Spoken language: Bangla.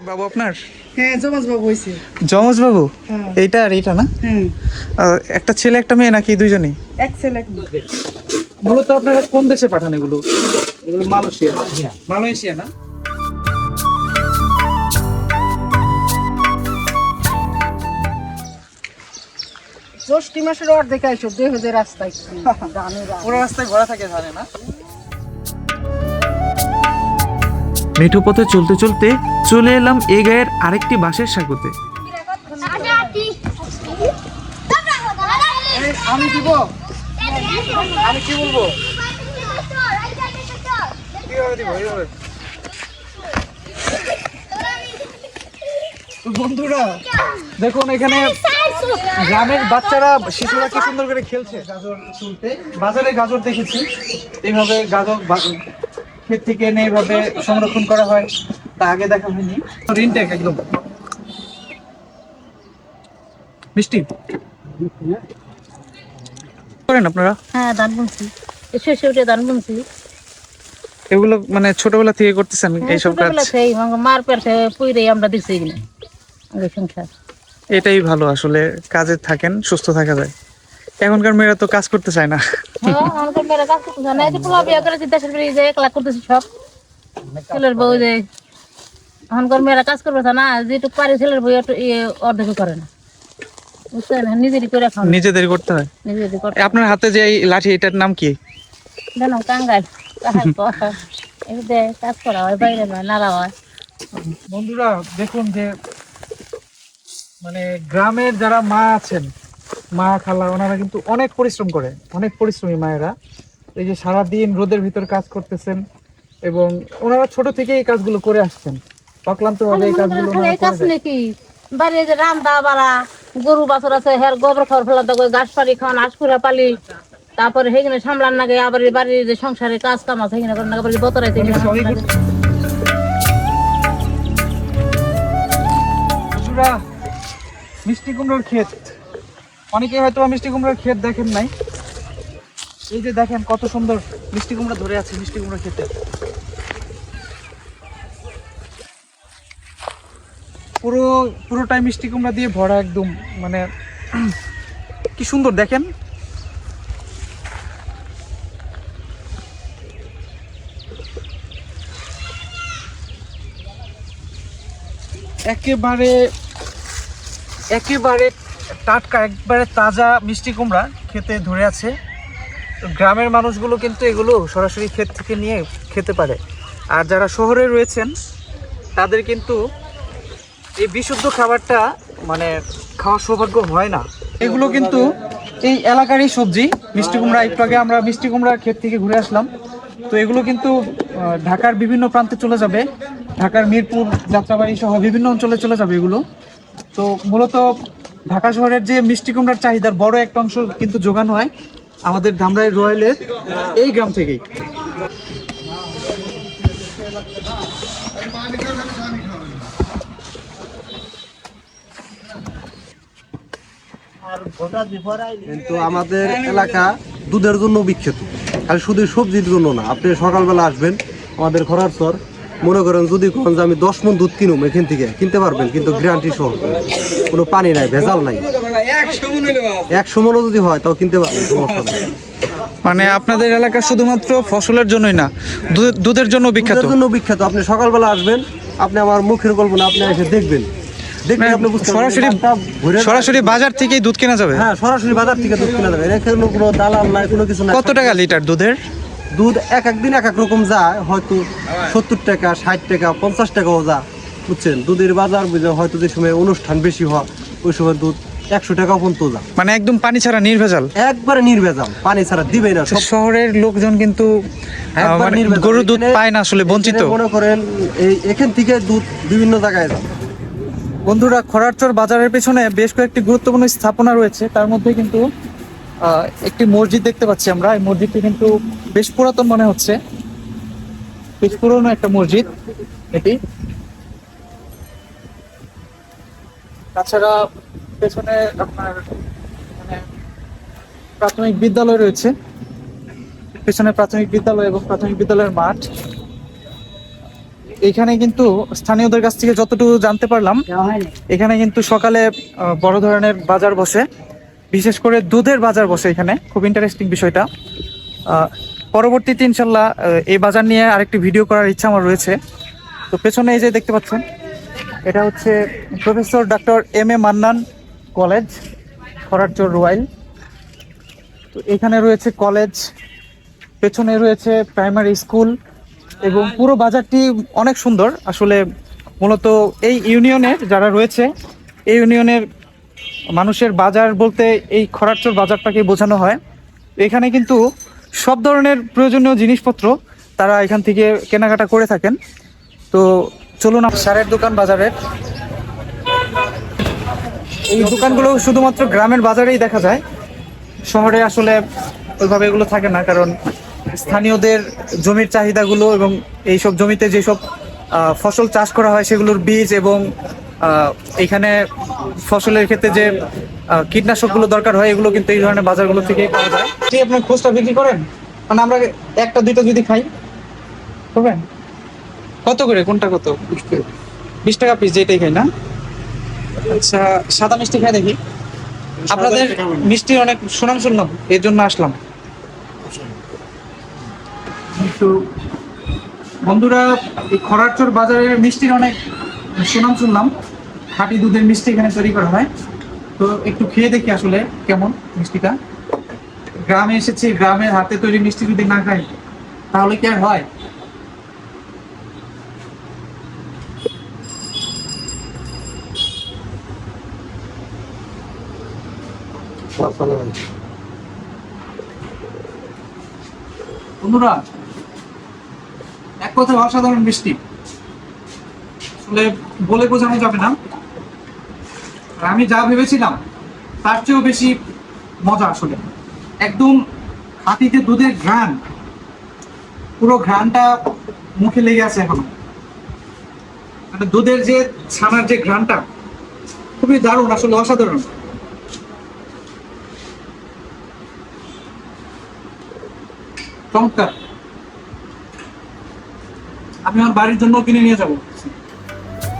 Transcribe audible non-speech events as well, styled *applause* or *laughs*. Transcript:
বাবু আপনার? হ্যাঁ জমাজ বাবু হয়েছে যমজ বাবু? হ্যাঁ। এইটা আর এইটা না? হ্যাঁ একটা ছেলে একটা মেয়ে নাকি দুইজনই? এক ছেলে এক মেয়ে। মূলত আপনারা কোন দেশে পাঠান এগুলো? এগুলো মালয়েশিয়া। মালয়েশিয়া না? জ্যৈষ্ঠী মাসের অর্ধেক আইসো দুই হাজার রাস্তায়। *laughs* না। রাস্তায় ঘোরা থাকে জানে না? মেঠো পথে চলতে চলতে চলে এলাম এ গায়ের আরেকটি বাঁশের এই, আমি দিব। আমি কি বলব? বন্ধুরা দেখুন এখানে গ্রামের বাচ্চারা শিশুরা কি সুন্দর করে খেলছে? গাজর তুলতে বাজারে গাজর দেখেছি। এইভাবে গাজর ক্ষেত থেকে এনে এইভাবে সংরক্ষণ করা হয় তা আগে দেখা হয়নি। রিনটেক একদম। মিষ্টি? করেন আপনারা। হ্যাঁ ধান বুনছি। শস্য উঠে ধান বুনছি। এগুলো মানে ছোটবেলা থেকে করতেছেন এইসব কাজ? ছোটবেলা মার পেটে পুইরে আমরা দিচ্ছি এগুলো। সংসার। এটাই ভালো আসলে কাজে থাকেন সুস্থ থাকা যায়। এখনকার মেয়েরা তো কাজ করতে চায় না। হ্যাঁ, আমাদের মেয়েরা কাজ করতেছে না। এই পোলা বিয়া করেছি দেশের বাড়ি যে একলা করতেছি সব ছেলের বউ যে এখনকার মেয়েরা কাজ করবে না যেটুকু পারে ছেলের বউ ইয়ে অর্ধেক করে না। খাও নিজেদের করতে হয়? আপনার হাতে যে এই লাঠি এটার নাম কি? কাঙ্গাল। কাজ করা হয় বাইরে নয় নাড়া হয়। বন্ধুরা দেখুন যে মানে গ্রামের যারা মা আছেন মা খালা ওনারা কিন্তু অনেক পরিশ্রম করে অনেক পরিশ্রমী মায়েরা। এই যে সারা দিন রোদের ভিতর কাজ করতেছেন এবং ওনারা ছোট থেকে এই কাজগুলো করে আসছেন। অক্লান্ত ভাবে এই কাজগুলো ওনারা করে বাড়ি যে রান্দা বাড়া গরু বাছর আছে হের গোবর খাওয়ার ফেলা তো গাছ পাড়ি খাওয়ান আশকুরা পালি তারপরে সেখানে সামলান নাগে আবার এই বাড়ির যে সংসারে কাজ কাম আছে সেখানে করেন আবার বতরাইতে. মিষ্টি কুমড়োর ক্ষেত। অনেকে হয়তো মিষ্টি কুমড়ার ক্ষেত দেখেন নাই। এই যে দেখেন কত সুন্দর মিষ্টি কুমড়া ধরে আছে, মিষ্টি কুমড়োর ক্ষেতে। পুরো, পুরোটাই মিষ্টি কুমড়া দিয়ে ভরা একদম মানে *clears throat* কি সুন্দর দেখেন। একেবারে একেবারে টাটকা, একবারে তাজা মিষ্টি কুমড়া খেতে ধরে আছে। গ্রামের মানুষগুলো কিন্তু এগুলো সরাসরি ক্ষেত থেকে নিয়ে খেতে পারে। আর যারা শহরে রয়েছেন, তাদের কিন্তু এই বিশুদ্ধ খাবারটা মানে খাওয়ার সৌভাগ্য হয় না। এগুলো কিন্তু এই এলাকারই সবজি। মিষ্টি কুমড়া, একটু আগে আমরা মিষ্টি কুমড়া ক্ষেত থেকে ঘুরে আসলাম। তো এগুলো কিন্তু ঢাকার বিভিন্ন প্রান্তে চলে যাবে। ঢাকার মিরপুর, যাত্রাবাড়ি সহ বিভিন্ন অঞ্চলে চলে যাবে এগুলো। তো মূলত ঢাকা শহরের যে মিষ্টি কুমড়ার চাহিদার বড় একটা অংশ কিন্তু যোগানো হয় আমাদের ধামরাই রয়্যালের এই গ্রাম থেকেই। কিন্তু আমাদের এলাকা দুধের জন্য বিখ্যাত। খালি শুধু সবজির জন্য না, আপনি সকালবেলা আসবেন, আমাদের খরার সর মনে করেন যদি কোন যে আমি দশ মন দুধ কিনুম এখান থেকে কিনতে পারবেন কিন্তু গ্যারান্টি সহ। কোনো পানি নাই ভেজাল নাই। একশো মনও যদি হয় তাও কিনতে পারবেন সমস্যা নেই। মানে আপনাদের এলাকা শুধুমাত্র ফসলের জন্যই না দুধ- দুধের জন্য বিখ্যাত। জন্য বিখ্যাত। আপনি সকালবেলা আসবেন আপনি আমার মুখের গল্প না আপনি এসে দেখবেন। সরাসরি। সরাসরি বাজার থেকেই দুধ কেনা যাবে? হ্যাঁ সরাসরি বাজার থেকে দুধ কিনা যাবে। এখানে কোনো দালাল নাই কোনো কিছু নাই। কত টাকা লিটার দুধের? দুধ এক এক দিন এক এক রকম যায় হয়তো সত্তর টাকা ষাট টাকা পঞ্চাশ টাকাও যা বুঝছেন? দুধের বাজার বুঝে হয়তো যে সময় অনুষ্ঠান বেশি হয় ওই সময় দুধ একশো টাকা পর্যন্ত যা মানে একদম পানি ছাড়া নির্ভেজাল? একবারে নির্ভেজাল পানি ছাড়া দিবে না সব শহরের লোকজন কিন্তু মানে। গরুর দুধ পায় না আসলে বঞ্চিত। এখানে মনে করেন এই এখান থেকে দুধ বিভিন্ন জায়গায় যায়। বন্ধুরা খরারচর বাজারের পেছনে বেশ কয়েকটি গুরুত্বপূর্ণ স্থাপনা রয়েছে তার মধ্যে কিন্তু একটি মসজিদ দেখতে পাচ্ছি আমরা। এই মসজিদটি কিন্তু বেশ পুরাতন মনে হচ্ছে। বেশ পুরনো একটা মসজিদ এটি। তাছাড়া পেছনে আপনার মানে প্রাথমিক বিদ্যালয় রয়েছে। পেছনে প্রাথমিক বিদ্যালয় এবং প্রাথমিক বিদ্যালয়ের মাঠ। এখানে কিন্তু স্থানীয়দের কাছ থেকে যতটুকু জানতে পারলাম এখানে কিন্তু সকালে বড় ধরনের বাজার বসে। বিশেষ করে দুধের বাজার বসে এখানে। খুব ইন্টারেস্টিং বিষয়টা। পরবর্তীতে ইনশাল্লাহ এই বাজার নিয়ে আরেকটি ভিডিও করার ইচ্ছা আমার রয়েছে। তো পেছনে এই যে দেখতে পাচ্ছেন, এটা হচ্ছে professor doctor M A Mannan college Khorarchor Royail. তো এখানে রয়েছে কলেজ পেছনে রয়েছে প্রাইমারি স্কুল এবং পুরো বাজারটি অনেক সুন্দর। আসলে মূলত এই ইউনিয়নের যারা রয়েছে, এই ইউনিয়নের মানুষের বাজার বলতে এই খরারচর বাজারটাকে বোঝানো হয়। এখানে কিন্তু সব ধরনের প্রয়োজনীয় জিনিসপত্র তারা এখান থেকে কেনাকাটা করে থাকেন। তো চলুন সারের দোকান বাজারের এই দোকানগুলো শুধুমাত্র গ্রামের বাজারেই দেখা যায়। শহরে আসলে ওইভাবে এগুলো থাকে না, কারণ স্থানীয়দের জমির চাহিদাগুলো এবং এইসব জমিতে যেসব ফসল চাষ করা হয় সেগুলোর বীজ এবং এখানে ফসলের ক্ষেত্রে যে কীটনাশকগুলো দরকার হয় এগুলো কিন্তু এই ধরনের বাজারগুলো থেকেই পাওয়া যায়। কি আপনার খোঁজটা বিক্রি করেন? মানে আমরা একটা দুইটা যদি খাই করবেন? কত করে? কোনটা কত? বিশ টাকা পিস যেটাই খাই না? আচ্ছা সাদা মিষ্টি খাই দেখি। আপনাদের মিষ্টি অনেক সুনাম শুনলাম এর জন্য আসলাম। বন্ধুরা এই খরারচর বাজারের মিষ্টির অনেক সুনাম শুনলাম খাঁটি দুধের মিষ্টি এখানে তৈরি করা হয়। তো একটু খেয়ে দেখি আসলে কেমন মিষ্টিটা। গ্রামে এসেছি গ্রামের হাতে তৈরি মিষ্টি যদি না খাই, তাহলে কি আর হয়? এক কথায় অসাধারণ বৃষ্টি আসলে বলে বোঝানো যাবে না। আর আমি যা ভেবেছিলাম, তার চেয়েও বেশি মজা আসলে। একদম হাতিতে দুধের ঘ্রাণ। পুরো ঘ্রাণটা মুখে লেগে আছে এখনও। মানে দুধের যে ছানার যে ঘ্রাণটা, খুবই দারুণ, আসলে অসাধারণ। চমৎকার। আমি আমার বাড়ির জন্য কিনে নিয়ে যাব।